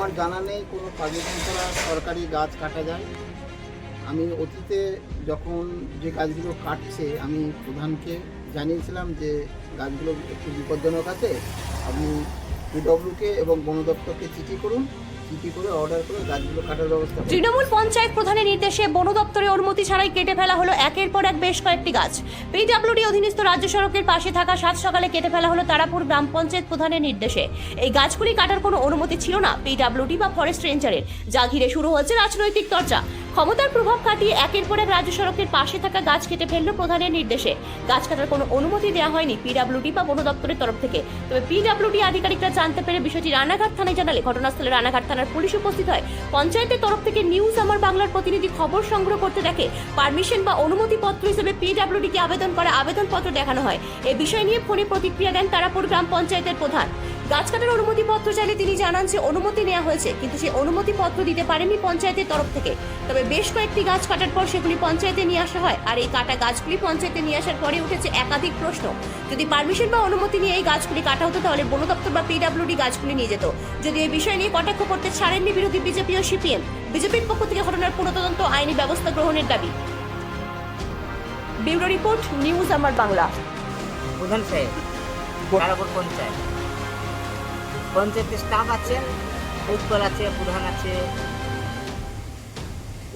আমার জানা নেই, কোনো পারমিশন ছাড়া সরকারি গাছ কাটা যায়। আমি অতীতে যখন যে গাছগুলো কাটছে, আমি প্রধানকে জানিয়েছিলাম যে গাছগুলো একটু বিপজ্জনক আছে। আপনি পিডব্লিউকে এবং বন চিঠি করুন তৃণমূল পঞ্চায়েত প্রধানের নির্দেশে বন দপ্তরের অনুমতি ছাড়াই কেটে ফেলা হলো একের পর এক বেশ কয়েকটি গাছ। পিডব্লিউডি অধীনস্থ রাজ্য সড়কের পাশে থাকা সাত সকালে কেটে ফেলা হলো তারাপুর গ্রাম পঞ্চায়েত প্রধানের নির্দেশে। এই গাছগুলি কাটার কোনো অনুমতি ছিল না। পিডব্লিউডি বা ফরেস্ট রেঞ্জারের যা ঘিরে শুরু হচ্ছে রাজনৈতিক চর্চা। ক্ষমতার প্রভাব কাটিয়ে একের পর এক রাজ্য সড়কের পাশে থাকা গাছ কেটে ফেলল প্রধানের নির্দেশে। গাছ কাটার কোনো অনুমতি দেওয়া হয়নি পিডব্লিউডি বা বন দপ্তরের তরফ থেকে। তবে পিডব্লিউডি আধিকারিকরা জানতে পেরে বিষয়টি রানাঘাট থানায় জানালে ঘটনাস্থলে রানাঘাট থানার পুলিশ উপস্থিত হয়। পঞ্চায়েতের তরফ থেকে নিউজ আমার বাংলার প্রতিনিধি খবর সংগ্রহ করতে দেখে পারমিশন বা অনুমতিপত্র হিসেবে পিডব্লিউডি কে আবেদন করা আবেদনপত্র দেখানো হয়। এ বিষয় নিয়ে ফোনে প্রতিক্রিয়া দেন তারাপুর গ্রাম পঞ্চায়েতের প্রধান। গাছ কাটার অনুমতিপত্র চাইলে তিনি জানান যে অনুমতি নেওয়া হয়েছে, কিন্তু সেই অনুমতিপত্র দিতে পারেনি পঞ্চায়েতের তরফ থেকে। তবে বেশ কয়েকটি গাছ কাটার পর সেগুলি পঞ্চায়েতে নিয়ে আসা হয়, আর এই কাটা গাছগুলি পঞ্চায়েতে নিয়ে আসার পরে উঠেছে একাধিক প্রশ্ন। যদি পারমিশন বা অনুমতি নিয়ে এই গাছগুলি কাটা হতো, তাহলে বন দপ্তর বা পিডাব্লিউডি গাছগুলি নিয়ে যেত। যদি এই বিষয় নিয়ে কটাক্ষ করতে ছাড়েননি বিরোধী বিজেপি ও সিপিএম। বিজেপির পক্ষ থেকে ঘটনার পুনঃতদন্ত আইনি ব্যবস্থা গ্রহণের দাবি। ব্যুরো রিপোর্ট, নিউজ আমার বাংলা। প্রধান সাহেব পঞ্চায়েত। পঞ্চায়েতের স্টাফ আছে উৎপল আছে প্রধান আছে।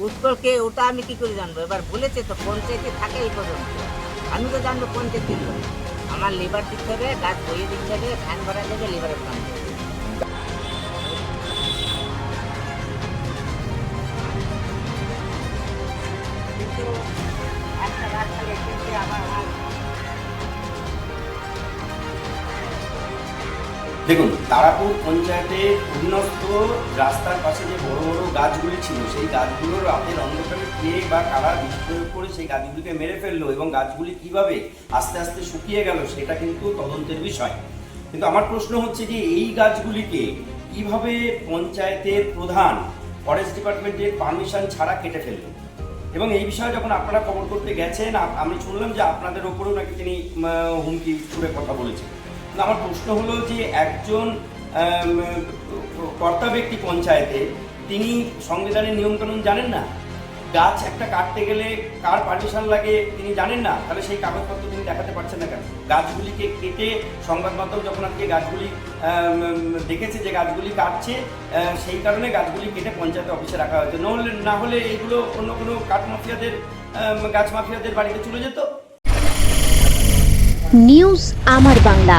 উৎপলকে ওটা আমি কি করে জানব? এবার বলেছে তো পঞ্চায়েতে থাকে এই পর্যন্ত আমি তো জানব পঞ্চায়েতের লোক আমার লিভার দিতে হবে, গাছ বইয়ে দিতে হবে ফ্যান ভরা দেবে লিভারের কাম একটা আমার দেখুন, তারাপুর পঞ্চায়েতের অধীনস্থ রাস্তার পাশে যে বড় বড় গাছগুলি ছিল, সেই গাছগুলো রাতের অন্ধকারে কে বা কারা প্রয়োগ করে সেই গাছগুলিকে মেরে ফেলল এবং গাছগুলি কীভাবে আস্তে আস্তে শুকিয়ে গেল, সেটা কিন্তু তদন্তের বিষয়। কিন্তু আমার প্রশ্ন হচ্ছে যে, এই গাছগুলিকে কীভাবে পঞ্চায়েতের প্রধান ফরেস্ট ডিপার্টমেন্টের পারমিশন ছাড়া কেটে ফেলল? এবং এই বিষয়ে যখন আপনারা খবর করতে গেছেন আমি শুনলাম যে আপনাদের ওপরেও নাকি তিনি হুমকি ছুড়ে কথা বলেছেন। আমার প্রশ্ন হলো যে একজন কর্তা ব্যক্তি পঞ্চায়েতে, তিনি সংবিধানের নিয়মকানুন জানেন না? গাছ একটা কাটতে গেলে কার পারমিশন লাগে তিনি জানেন না? তাহলে সেই কাগজপত্র তিনি দেখাতে পারছেন না কেন? গাছগুলিকে কেটে সংবাদ মাধ্যম যখন আজকে গাছগুলি দেখেছে যে গাছগুলি কাটছে সেই কারণে গাছগুলি কেটে পঞ্চায়েত অফিসে রাখা হয়েছে। নহলে না হলে এগুলো অন্য কোনো কাঠ মাফিয়াদের গাছ মাফিয়াদের বাড়িতে চলে যেত? নিউজ আমার বাংলা।